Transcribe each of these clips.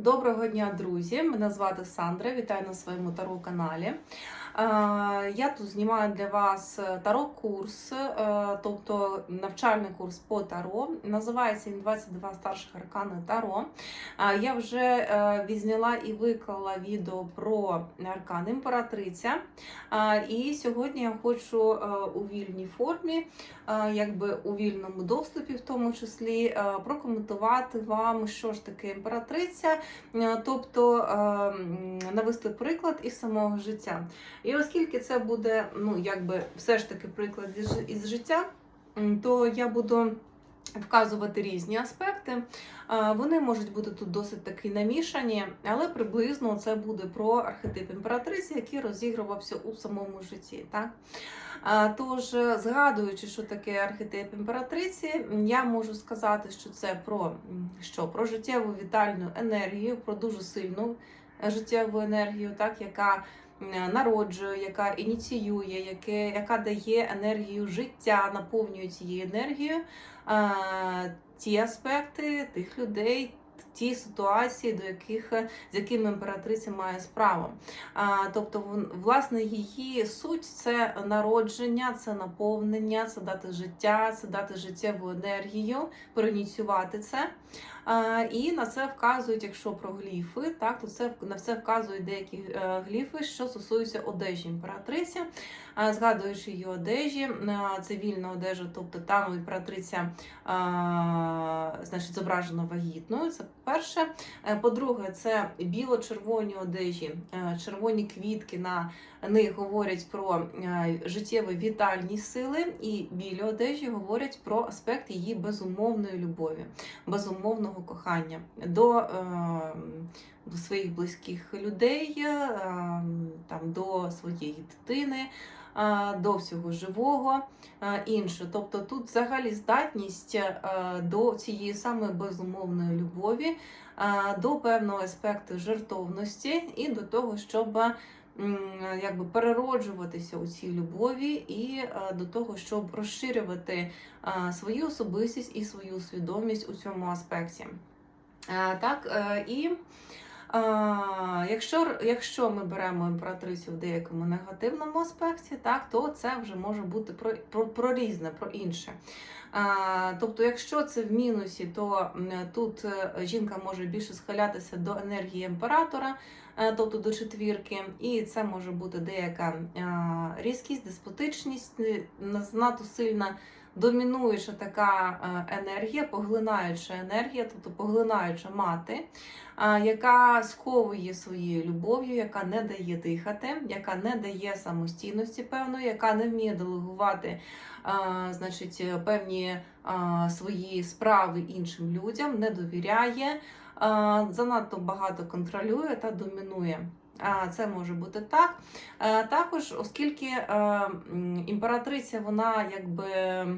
Доброго дня, друзі! Мене звати Сандра. Вітаю на своєму таро каналі. Е, Я тут знімаю для вас таро-курс, е, тобто навчальний курс по таро. Називається він 22 старших аркани таро. Е, Я вже е, відзняла і виклала відео про аркан імператриця. Е, І сьогодні я хочу е, у вільній формі, е, якби у вільному доступі, в тому числі, е, прокоментувати вам, що ж таке імператриця. Е, тобто е, навести приклад із самого життя. І оскільки це буде, ну якби все ж таки приклад із, життя, то я буду. Вказувати різні аспекти. Вони можуть бути тут досить таки намішані, але приблизно це буде про архетип імператриці, який розігрувався у самому житті. Так? Тож, згадуючи, що таке архетип імператриці, я можу сказати, що це про що? Про життєву вітальну енергію, про дуже сильну життєву енергію, так, яка народжує, яка ініціює, яке, яка дає енергію життя, наповнює цією енергією ті аспекти тих людей. Ті ситуації, до яких з якими імператриця має справу. А, тобто, власне, її суть це народження, це наповнення, це дати життя, це дати життєву енергію, проініціювати це. І на це вказують, якщо про гліфи, так то це на це вказують деякі е, гліфи, що стосуються одежі імператриці. Згадуючи її одежі, цивільна одежа, тобто там імператриця значить, зображена вагітною. Це перше. Е, По-друге, це біло-червоні одежі, е, червоні квітки на них говорять про життєві вітальні сили, і білі одежі говорять про аспект її безумовної любові, безумовного кохання до, е, до своїх близьких людей, е, там, до своєї дитини. е, До всього живого е, інше. Тобто тут взагалі здатність е, до цієї саме безумовної любові, до певного аспекту жертовності і до того, щоб якби перероджуватися у цій любові, і е, до того, щоб розширювати е, свою особистість і свою свідомість у цьому аспекті. Е, Так, і е, якщо, якщо ми беремо імператрицю в деякому негативному аспекті, так, то це вже може бути про, про, про різне, про інше. Е, Тобто, якщо це в мінусі, то тут е, жінка може більше схилятися до енергії імператора, е, тобто до четвірки, і це може бути деяка е, різкість, деспотичність, е, занадто сильна. Домінуюча така е, енергія, поглинаюча енергія, тобто поглинаюча мати, яка сковує своєю любов'ю, яка не дає дихати, яка не дає самостійності певної, яка не вміє делегувати значить, певні свої справи іншим людям, не довіряє, занадто багато контролює та домінує. А, Це може бути так. Е, Також, оскільки е, імператриця, вона якби е,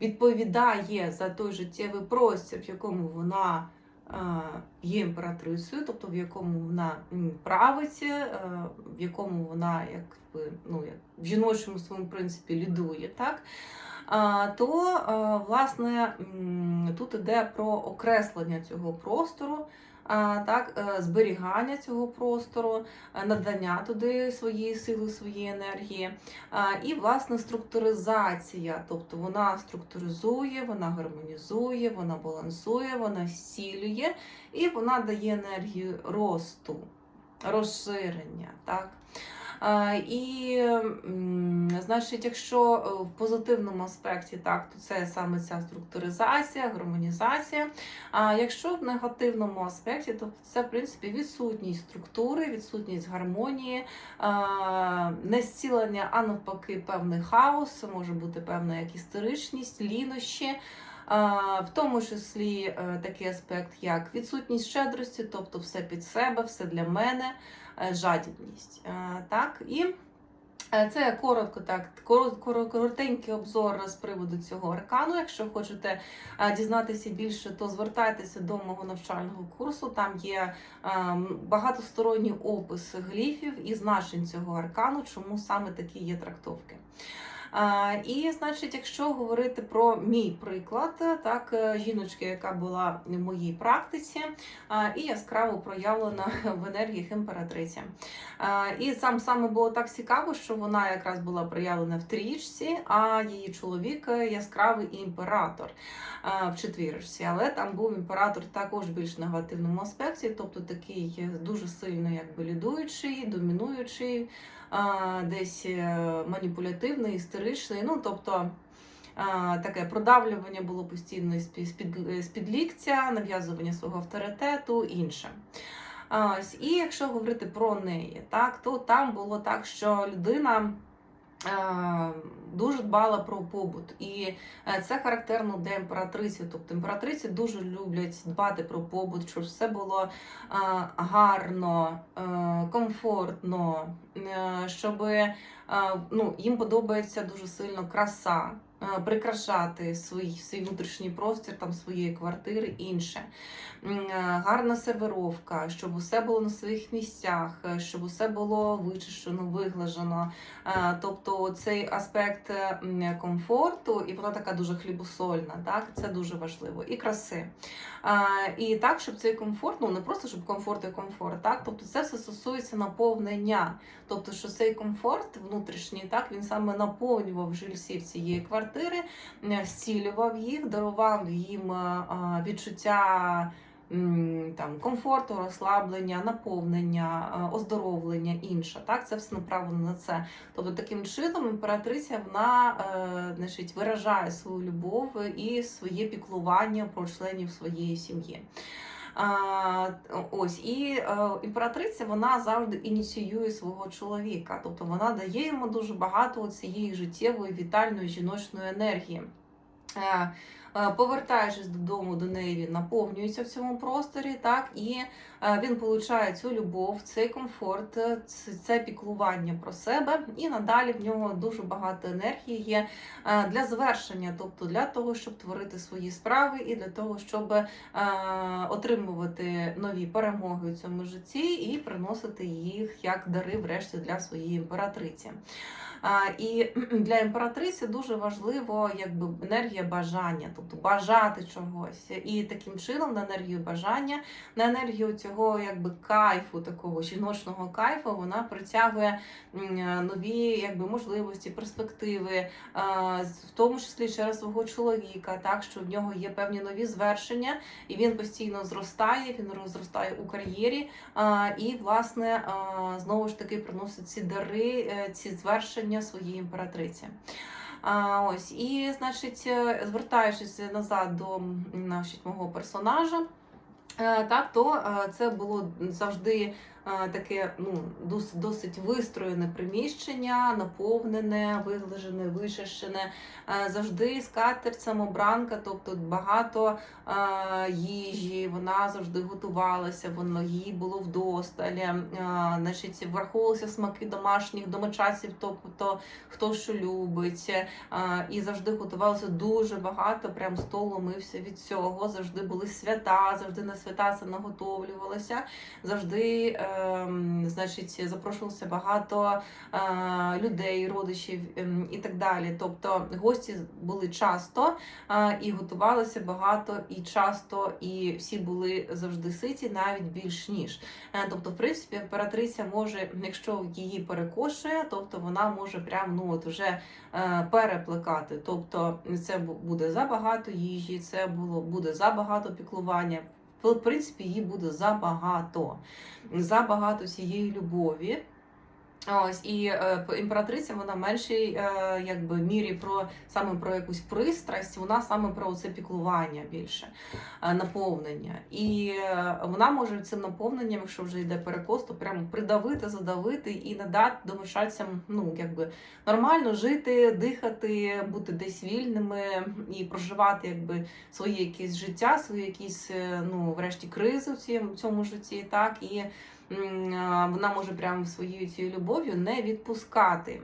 відповідає за той життєвий простір, в якому вона є імператрицею, тобто в якому вона править, в якому вона якби, ну, як в жіночому своєму принципі лідує, так? То власне тут іде про окреслення цього простору, так, е, зберігання цього простору, е, надання туди своєї сили, своєї енергії, і власне структуризація, тобто вона структуризує, вона гармонізує, вона балансує, вона зцілює і вона дає енергію росту, розширення. Так? І, значить, якщо е, в позитивному аспекті, так, то це саме ця структуризація, гармонізація. А якщо в негативному аспекті, то це, в принципі, відсутність структури, відсутність гармонії, не зцілення, а навпаки, певний хаос, може бути певна як істеричність, лінощі. В тому числі е, такий аспект, як відсутність щедрості, тобто все під себе, все для мене, жадібність. Е, Так, і е, це коротко, так, коро- коро- коротенький обзор з приводу цього аркану. Якщо хочете е, дізнатися більше, то звертайтеся до мого навчального курсу. Там є е, багатосторонній опис гліфів і значень цього аркану, чому саме такі є трактовки. І, значить, якщо говорити про мій приклад, так, е, жіночки, яка була в моїй практиці, і яскраво проявлена в енергіях імператриці. І сам саме було так цікаво, що вона якраз була проявлена в трічці, а її чоловік яскравий імператор в четвірочці. Але там був імператор також більш негативному аспекті, тобто такий дуже сильно якби лідуючий, домінуючий, десь е, маніпулятивний, істеричний. Ну, тобто. Таке продавлювання було постійно з-під, з-під ліктя, нав'язування свого авторитету, інше. І якщо говорити про неї, так, то там було так, що людина е, дуже дбала про побут. І е, це характерно для імператриці. Тобто імператриці дуже люблять дбати про побут, щоб все було е, гарно, е, комфортно, е, щоб е, ну, їм подобається дуже сильно краса. Е, Прикрашати свій, свій внутрішній простір, там своєї квартири, інше. Е, Гарна сервировка, щоб усе було на своїх місцях, е, щоб усе було вичищено, виглажено. Тобто цей аспект комфорту, і вона така дуже хлібосольна, так це дуже важливо, і краси. І так, щоб цей комфорт, ну не просто щоб комфорт і комфорт, так тобто це все стосується наповнення. Тобто, що цей комфорт внутрішній, так він саме наповнював жильців цієї квартири, е, зцілював їх, дарував їм е, е, відчуття. Там комфорту, розслаблення, наповнення, оздоровлення, інше. Так, це все направлено на це. Тобто таким чином імператриця вона значить, виражає свою любов і своє піклування про членів своєї сім'ї. Ось і е, імператриця вона завжди ініціює свого чоловіка, тобто вона дає йому дуже багато цієї життєвої вітальної жіночної енергії. Е, Повертаючись додому до неї, він наповнюється в цьому просторі, так і е, він получає цю любов, цей комфорт, е, це піклування про себе, і надалі в нього дуже багато енергії є для завершення, тобто для того, щоб творити свої справи, і для того, щоб отримувати нові перемоги у цьому житті і приносити їх як дари, врешті, для своєї імператриці. І для імператриці дуже важливо якби енергія бажання, тобто бажати чогось. І таким чином на енергію бажання, на енергію цього якби кайфу, такого жіночного кайфу, вона притягує нові якби можливості, перспективи, в тому числі через свого чоловіка, так що в нього є певні нові звершення, і він постійно зростає, він зростає у кар'єрі. І, власне, знову ж таки приносить ці дари, е, ці звершення своїй імператриці. А, ось, і, значить, е, звертаючись назад до значить, мого персонажа, е, так, то е, це було завжди таке ну, досить, досить вистроєне приміщення, наповнене, виглажене, вичищене. Е, Завжди скатерть самобранка, тобто багато е, їжі, вона завжди готувалася, воно їй було вдосталь. Е, Значить, враховувалися смаки домашніх домочадців, тобто хто що любить. Е, І завжди готувалося дуже багато, прям стол ломився від цього. Завжди були свята, завжди на свята це наготовлювалося. Завжди, е, значить, запрошувалося багато е, людей, родичів ем, і так далі. Тобто гості були часто е, і готувалося багато і часто, і всі були завжди ситі, навіть більш ніж. Е, Тобто, в принципі, імператриця може, якщо її перекошує, тобто вона може прям ну от вже переплекати. Тобто це бу- буде забагато їжі, це було буде забагато піклування. В принципі, їй буде забагато, забагато цієї любові. Ось і е, імператриця вона в меншій е, якби мірі про саме про якусь пристрасть, вона саме про це піклування більше, е, наповнення. І е, вона може цим наповненням, якщо вже йде перекос, то прямо придавити, задавити і надати домишальцям, ну якби нормально жити, дихати, бути десь вільними і проживати якби своє якесь життя, свої якісь е, ну врешті кризи в цьому, цьому житті, так і вона може прямо своєю цією любов'ю не відпускати.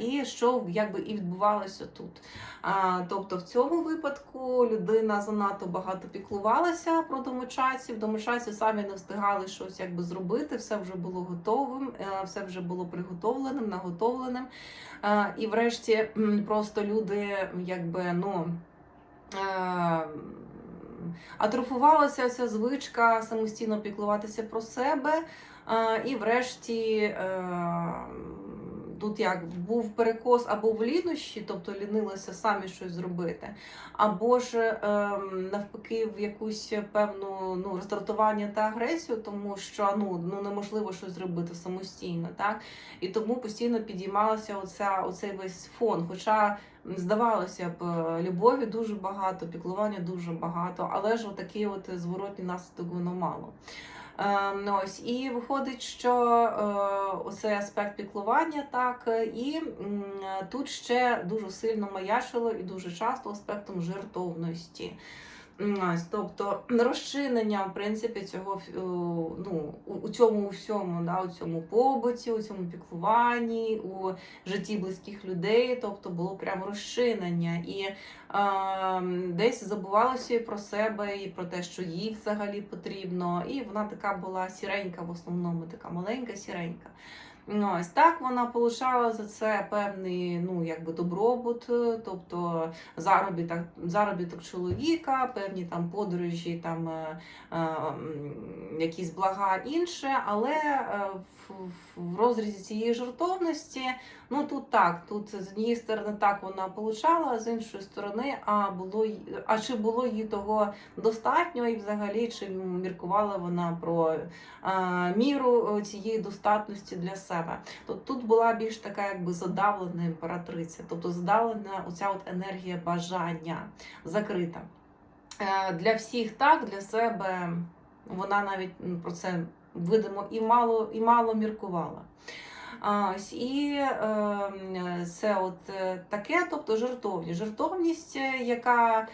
І що якби і відбувалося тут. Тобто в цьому випадку людина занадто багато піклувалася про домочадців. Домочадці самі не встигали щось якби зробити, все вже було готовим, е, все вже було приготовленим, наготовленим. Е, І врешті просто люди якби ну. Атрофувалася ця звичка самостійно піклуватися про себе, і врешті е, тут як був перекос або в лінощі, тобто лінилося самі щось зробити, або ж е, навпаки в якусь певну ну, роздратування та агресію, тому що ну, ну неможливо щось зробити самостійно, так і тому постійно підіймалася оця, оцей весь фон. Хоча здавалося б, е, любові дуже багато, піклування дуже багато, але ж отакий от зворотній наслідок воно мало. Е, ось і виходить, що е, оцей аспект піклування, так е, і м, тут ще дуже сильно маячило і дуже часто аспектом жертовності. Тобто розчинення в принципі цього ну, у цьому всьому, да, у цьому побуті, у цьому піклуванні, у житті близьких людей, тобто було прямо розчинення. І е, десь забувалося і про себе, і про те, що їй взагалі потрібно. І вона така була сіренька, в основному така маленька, сіренька. Ну, Ось так вона получала за це певний ну, якби добробут, е, тобто заробіток, заробіток чоловіка, певні там подорожі, там е, е, якісь блага інше, але в розрізі цієї жертовності, ну тут так, тут з однієї сторони так вона получала, а з іншої сторони, а було а чи було їй того достатньо, і взагалі чи міркувала вона про е, міру е, цієї достатності для себе. Тобто тут була більш така, якби задавлена імператриця, тобто задавлена оця от енергія бажання закрита. Е, Для всіх так, для себе вона навіть про це видимо і мало, і мало міркувала. І е, це от е, таке, тобто жертовність. Жертовність, яка е,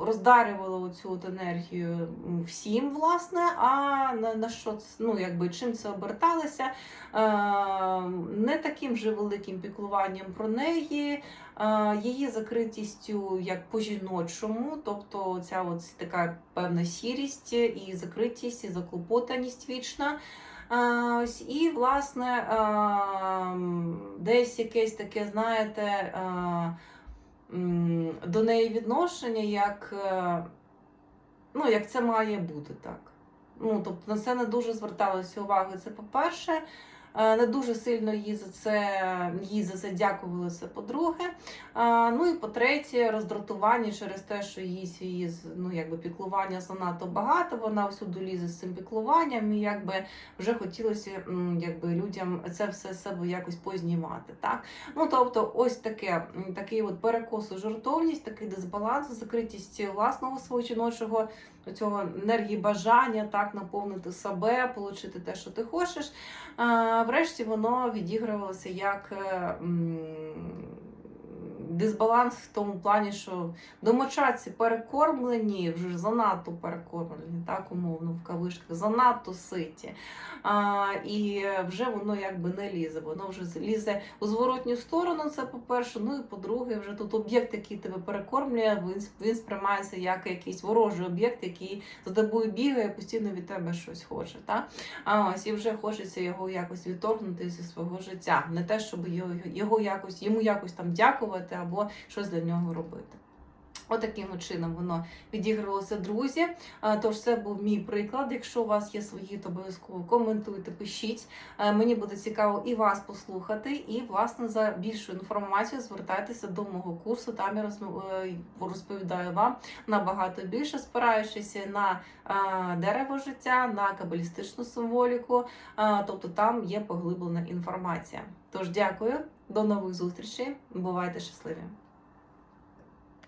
роздарювала цю енергію всім, власне, а на, що ну, якби, чим це оберталося, е, не таким же великим піклуванням про неї, її закритістю як по-жіночому, тобто ця от така певна сірість і закритість, і заклопотаність вічна. Ось, і, власне, десь якесь таке, знаєте, до неї відношення, як, е, ну, як це має бути так. Ну, тобто на це не дуже зверталося уваги. Це по-перше. Е, Не дуже сильно їй за це їй за це дякували. По-друге. Е, Ну і по-третє, роздратування через те, що її ну, якби піклування занадто багато. Вона всюди лізе з цим піклуванням, і якби вже хотілося якби людям це все себе якось познімати. Так? Ну тобто, ось таке такий от перекос у жартовність, такий дисбаланс, закритість власного свого жіночого цього енергії бажання так наповнити себе, отримати те, що ти хочеш. Врешті воно відігрувалося як е, м, дисбаланс в тому плані, що домочадці перекормлені, вже занадто перекормлені, так умовно в кавишках, занадто ситі. А, і вже воно якби не лізе. Воно вже лізе у зворотню сторону. Це по-перше. Ну і по-друге, вже тут об'єкт, який тебе перекормлює, він, він сприймається як якийсь ворожий об'єкт, який за тобою бігає, постійно від тебе щось хоче. Так? А ось і вже хочеться його якось відторгнути зі свого життя. Не те, щоб його, його якось йому якось там дякувати або щось для нього робити. Отаким от чином воно відігрувалося, друзі. Тож це був мій приклад. Якщо у вас є свої, то обов'язково коментуйте, пишіть. Мені буде цікаво і вас послухати. І, власне, за більшу інформацію звертайтеся до мого курсу. Там я е, розповідаю вам набагато більше, спираючись на дерево життя, на кабалістичну символіку. Тобто там є поглиблена інформація. Тож дякую, до нових зустрічей. Бувайте щасливі!